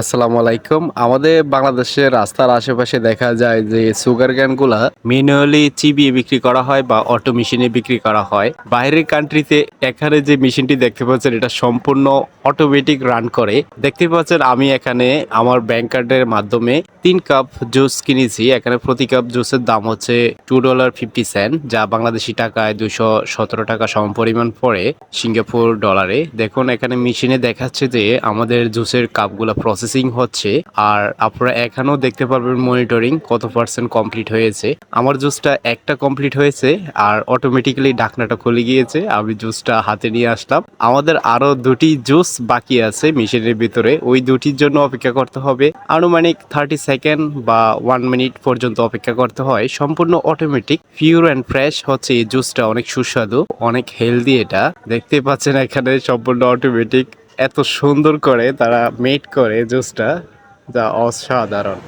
আসসালামু আলাইকুম। আমাদের বাংলাদেশের রাস্তার আশেপাশে দেখা যায় যে সুগার ক্যানগুলা ম্যানুয়ালি চিবিয়ে বিক্রি করা হয় বা অটো মেশিনে বিক্রি করা হয়। বাইরের কান্ট্রিতে এখানে যে মেশিনটি দেখতে পাচ্ছেন, এটা সম্পূর্ণ অটোমেটিক রান করে। দেখতে পাচ্ছেন, আমি এখানে আমার ব্যাংক কার্ডের মাধ্যমে তিন কাপ জুস কিনেছি। এখানে প্রতি কাপ জুসের দাম হচ্ছে টু ডলার ফিফটি সেন্ট যা বাংলাদেশি টাকায় দুশো সতেরো টাকা সম পরিমাণ পড়ে সিঙ্গাপুর ডলারে দেখুন, এখানে মেশিনে দেখাচ্ছে যে আমাদের জুসের কাপগুলো প্রসেসিং হচ্ছে, আর আপনারা এখানেও দেখতে পারবেন মনিটরিং কত পার্সেন্ট কমপ্লিট হয়েছে। আমার জুসটা একটা কমপ্লিট হয়েছে, আর অটোমেটিক্যালি ঢাকনাটা খুলে গিয়েছে, আমি জুসটা হাতে নিয়ে আসলাম। আমাদের আরও দুটি জুস বাকি আছে মেশিনের ভিতরে, ওই দুটির জন্য অপেক্ষা করতে হবে। আনুমানিক থার্টি সেকেন্ড বা ওয়ান মিনিট পর্যন্ত অপেক্ষা করতে হয়। সম্পূর্ণ অটোমেটিক পিওর অ্যান্ড ফ্রেশ হচ্ছে এই জুসটা অনেক সুস্বাদু, অনেক হেলদি এটা। দেখতে পাচ্ছেন এখানে সম্পূর্ণ অটোমেটিক এত সুন্দর করে তারা মেট করে জুসটা যা অসাধারণ।